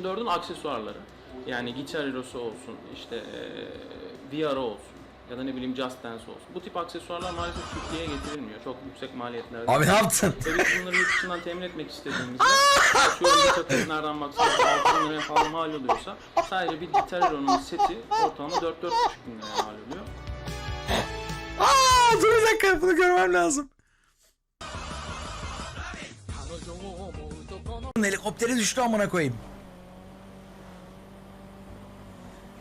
PlayStation 4'ün aksesuarları. Yani Guitar Hero'su olsun, işte eee VR olsun ya da ne bileyim Just Dance olsun. Bu tip aksesuarlar maalesef Türkiye'ye getirilmiyor. Çok yüksek maliyetlerde. Abi ne yaptın? Ve biz bunları yurt dışından temin etmek istediğimizde atıyorum bir takım nereden baksanız 6 bin liraya falan mal oluyorsa sadece bir Guitar Hero'nun seti ortalama 4-4,5 bin liraya mal oluyor. Aa, dur bir dakika bunu görmem lazım. Helikopteri düştü amına koyayım.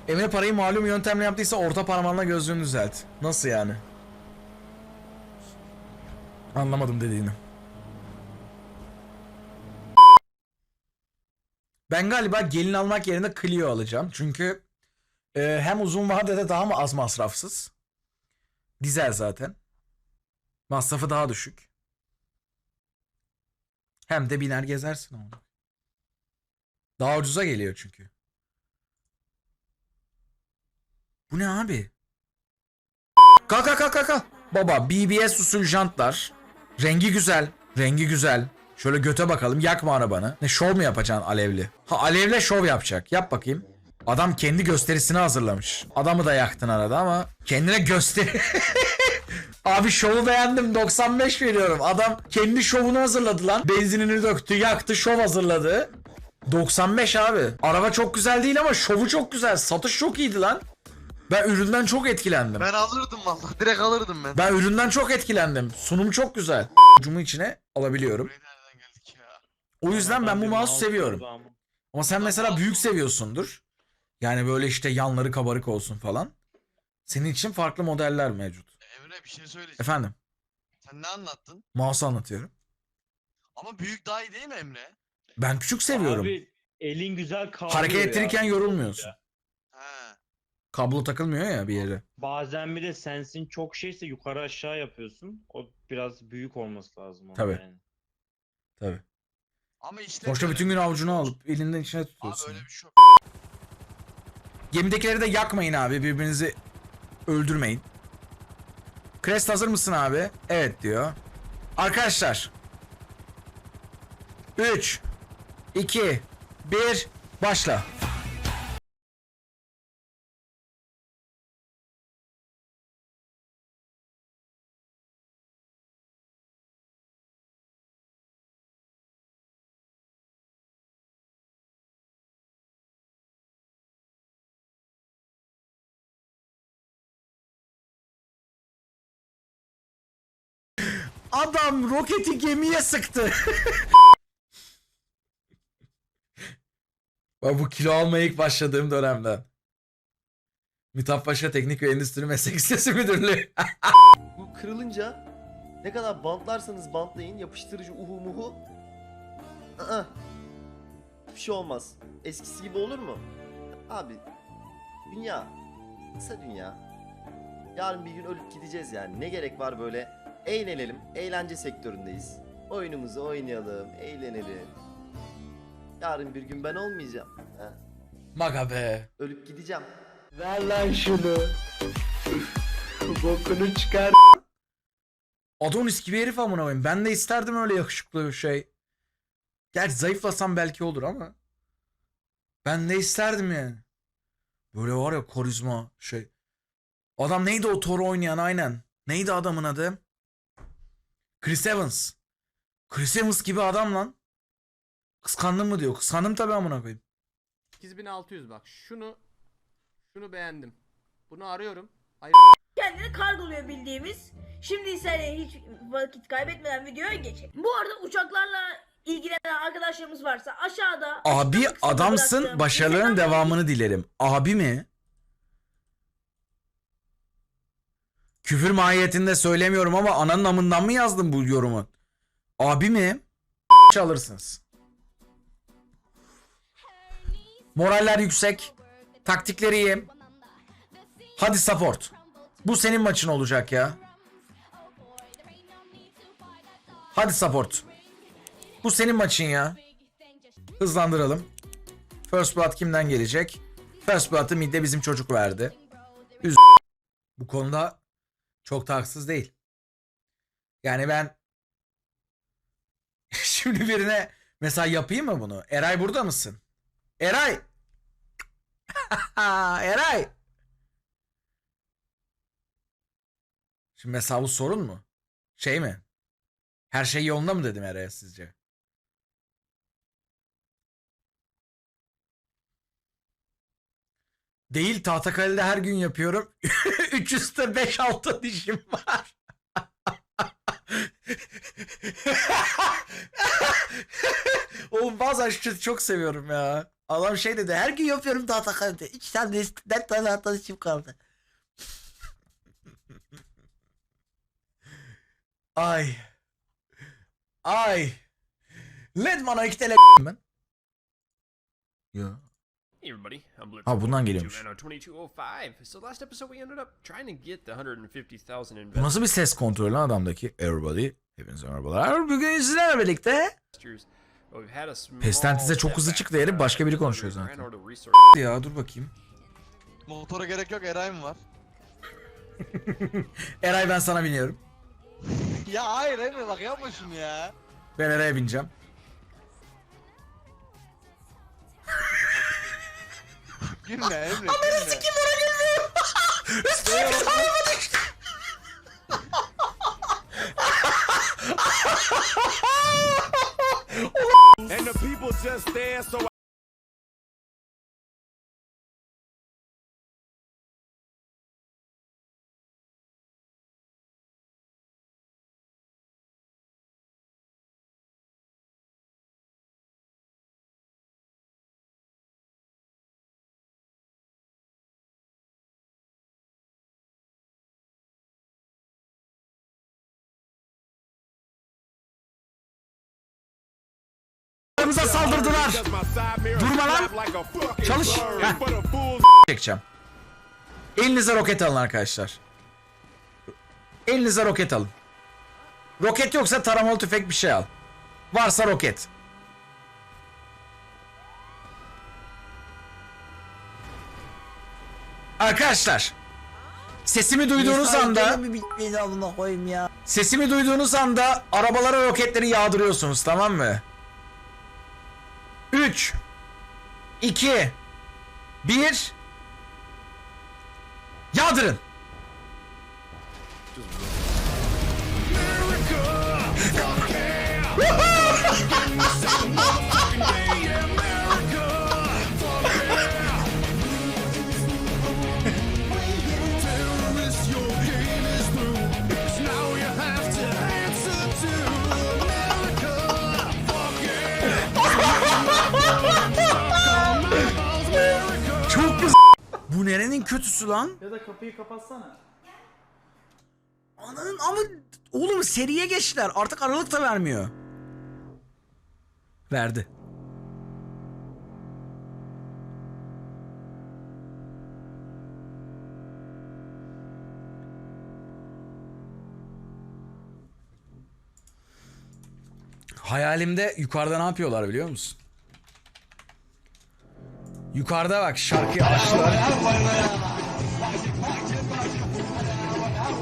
Emre parayı malum yöntemle yaptıysa orta parmağınla gözlüğünü düzelt. Nasıl yani? Anlamadım dediğini. Ben galiba gelin almak yerine Clio alacağım. Çünkü e, hem uzun vadede daha mı az masrafsız? Dizel zaten. Masrafı daha düşük. Hem de biner gezersin onu. Daha ucuza geliyor çünkü. Bu ne abi? Kalk kalk, kalk. Baba BBS usul jantlar. Rengi güzel. Rengi güzel. Şöyle göte bakalım. Yakma arabanı. Ne şov mu yapacaksın alevli? Ha alevle şov yapacak. Yap bakayım. Adam kendi gösterisini hazırlamış. Adamı da yaktın arada ama kendine gösteri... Abi şovu beğendim 95 veriyorum. Adam kendi şovunu hazırladı lan. Benzinini döktü, yaktı, şov hazırladı. 95 abi. Araba çok güzel değil ama şovu çok güzel. Satış çok iyiydi lan. Ben üründen çok etkilendim. Ben alırdım vallahi. Direkt alırdım ben. Ben üründen çok etkilendim. Sunum çok güzel. Ucumu içine alabiliyorum. Buraya nereden geldik ya? O yüzden ben bu mouse seviyorum. Ama sen mesela büyük seviyorsundur. Yani böyle işte yanları kabarık olsun falan. Senin için farklı modeller mevcut. Emre bir şey söyleyeceğim. Efendim, Sen ne anlattın? mouse anlatıyorum. Ama büyük daha iyi değil mi Emre? Ben küçük seviyorum. Abi elin güzel kavrıyor Hareket ya. ettirirken yorulmuyorsun. Kablo takılmıyor ya bir yere. Bazen bir de sensin çok şeyse yukarı aşağı yapıyorsun. O biraz büyük olması lazım. onun Tabii. Yani. Tabii. Ama işte böyle- bütün gün avucunu alıp elinden içine Abi tutuyorsun. öyle bir şey yok. Gemidekileri de yakmayın abi. Birbirinizi öldürmeyin. Crest hazır mısın abi? Evet diyor. Arkadaşlar. 3 2 1 başla. Adam roketi gemiye sıktı. Bak bu kilo almaya ilk başladığım dönemden. Mithat Paşa Teknik ve Endüstri Meslek Lisesi Müdürlüğü. Bu kırılınca ne kadar bantlarsanız bantlayın yapıştırıcı uhu muhu. Aa, bir şey olmaz. Eskisi gibi olur mu? Abi dünya kısa dünya. Yarın bir gün ölüp gideceğiz yani. Ne gerek var böyle eğlenelim. Eğlence sektöründeyiz. Oyunumuzu oynayalım, eğlenelim. Yarın bir gün ben olmayacağım. Ha? Maga be. Ölüp gideceğim. Ver lan şunu. Bokunu çıkar. Adonis gibi herif amına koyayım. Ben de isterdim öyle yakışıklı bir şey. Gerçi zayıflasam belki olur ama. Ben de isterdim yani. Böyle var ya karizma şey. Adam neydi o Thor oynayan aynen. Neydi adamın adı? Chris Evans. Chris Evans gibi adam lan. Kıskandın mı diyor. Kıskandım tabii amına koyayım. 8600 bak şunu şunu beğendim. Bunu arıyorum. kendini kargoluyor bildiğimiz. Şimdi ise hiç vakit kaybetmeden videoya geçelim. Bu arada uçaklarla ilgilenen arkadaşlarımız varsa aşağıda Abi adamsın. bıraktığım Başarıların Instagram devamını dilerim. Abi mi? Küfür mahiyetinde söylemiyorum ama ananın amından mı yazdın bu yorumu? Abi mi? Alırsınız. Moraller yüksek. Taktikleri iyi. Hadi support. Bu senin maçın olacak ya. Hadi support. Bu senin maçın ya. Hızlandıralım. First Blood kimden gelecek? First Blood'ı midde bizim çocuk verdi. Üz Bu konuda çok da haksız değil. Yani ben şimdi birine mesela yapayım mı bunu? Eray burada mısın? Eray. Eray. Şimdi mesela bu sorun mu? Şey mi? Her şey yolunda mı dedim Eray'a sizce? Değil Tahtakale'de her gün yapıyorum. 3 üstte 5-6 dişim var. Oğlum bazen şu çok seviyorum ya. Adam şey dedi her gün yapıyorum Tahtakale'de. 3 tane 4 tane hatta dişim kaldı. Ay. Ay. Let bana iki tele ben. Ya. Hey everybody, I'm Blitz. Ha, bundan to geliyormuş. 2205. So last episode we ended up trying to get the 150,000 Bu nasıl bir ses kontrolü lan adamdaki? Everybody. Hepinize merhabalar. Bugün sizlerle birlikte. investors. But we've had a small Pestantide çok hızlı çıktı herif, Uh, başka biri konuşuyor zaten. Ya dur bakayım. Motora gerek yok Eray mı var? Eray ben sana biniyorum. ya hayır Emre bak yapma şunu ya. Ben Eray'a bineceğim. Gülme Emre gülme. Kim ona gülmüyor? Üstüne bir tane düştü. And the people just there, so Aramıza saldırdılar. Durma lan. Çalış. Heh. Çekeceğim. Elinize roket alın arkadaşlar. Elinize roket alın. Roket yoksa taramalı tüfek bir şey al. Varsa roket. Arkadaşlar. Sesimi duyduğunuz anda Sesimi duyduğunuz anda arabalara roketleri yağdırıyorsunuz tamam mı? 3 2 1 Yağdırın. Bu nerenin kötüsü lan? Ya da kapıyı kapatsana. Ananın ama oğlum seriye geçtiler. Artık aralık da vermiyor. Verdi. Hayalimde yukarıda ne yapıyorlar biliyor musun? Yukarıda bak şarkıyı açtılar.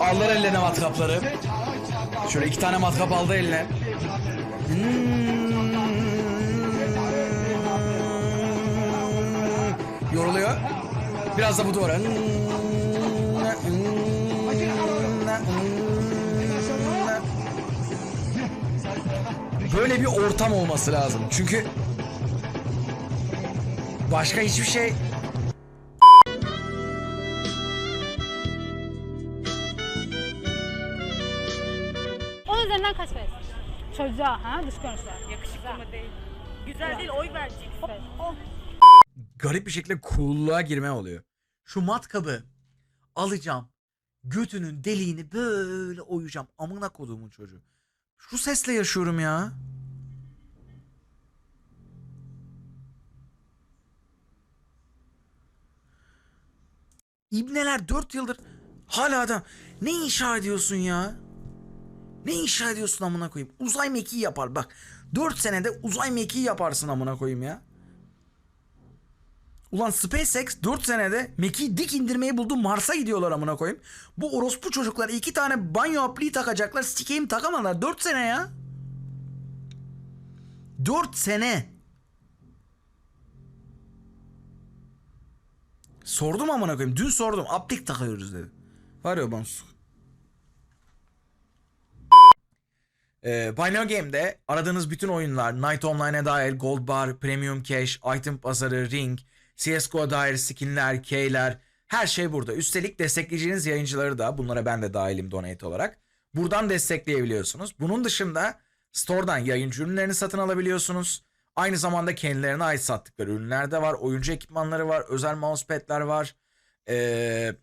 Aldılar ellerine matkapları. Şöyle iki tane matkap aldı eline. Yoruluyor. Biraz da bu duvara. Böyle bir ortam olması lazım. Çünkü başka hiçbir şey On üzerinden kaç verirsin? Çocuğa ha dış görünüşler. Yakışıklı mı değil? Güzel değil oy vereceksin. garip bir şekilde cool'luğa girme oluyor. Şu matkabı alacağım. Götünün deliğini böyle oyacağım. Amına koduğumun çocuğu. Şu sesle yaşıyorum ya. İbneler 4 yıldır hala adam ne inşa ediyorsun ya? Ne inşa ediyorsun amına koyayım? Uzay mekiği yapar bak. 4 senede uzay mekiği yaparsın amına koyayım ya. Ulan SpaceX 4 senede mekiği dik indirmeyi buldu Mars'a gidiyorlar amına koyayım. Bu orospu çocuklar iki tane banyo apliği takacaklar sikeyim takamadılar 4 sene ya. 4 sene. Sordum amına koyayım. Dün sordum. Aplik takıyoruz dedi. Var ya bana Ee, Buy Game'de aradığınız bütün oyunlar, Night Online'e dair Gold Bar, Premium Cash, Item Pazarı, Ring, CSGO dair skinler, keyler, her şey burada. Üstelik destekleyeceğiniz yayıncıları da, bunlara ben de dahilim donate olarak, buradan destekleyebiliyorsunuz. Bunun dışında store'dan yayıncı ürünlerini satın alabiliyorsunuz. Aynı zamanda kendilerine ait sattıkları ürünler de var. Oyuncu ekipmanları var, özel mousepad'ler var. Ee,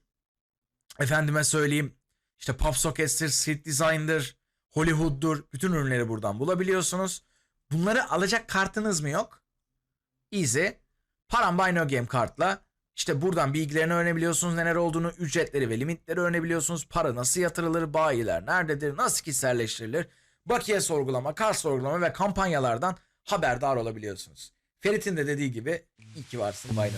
efendime söyleyeyim, işte PopSockets'tir, Street Design'dır, Hollywood'dur. Bütün ürünleri buradan bulabiliyorsunuz. Bunları alacak kartınız mı yok? Easy. Param Buy No Game kartla işte buradan bilgilerini öğrenebiliyorsunuz. Neler olduğunu, ücretleri ve limitleri öğrenebiliyorsunuz. Para nasıl yatırılır, bayiler nerededir, nasıl kişiselleştirilir, bakiye sorgulama, kart sorgulama ve kampanyalardan haberdar olabiliyorsunuz. Ferit'in de dediği gibi iyi ki varsın Vine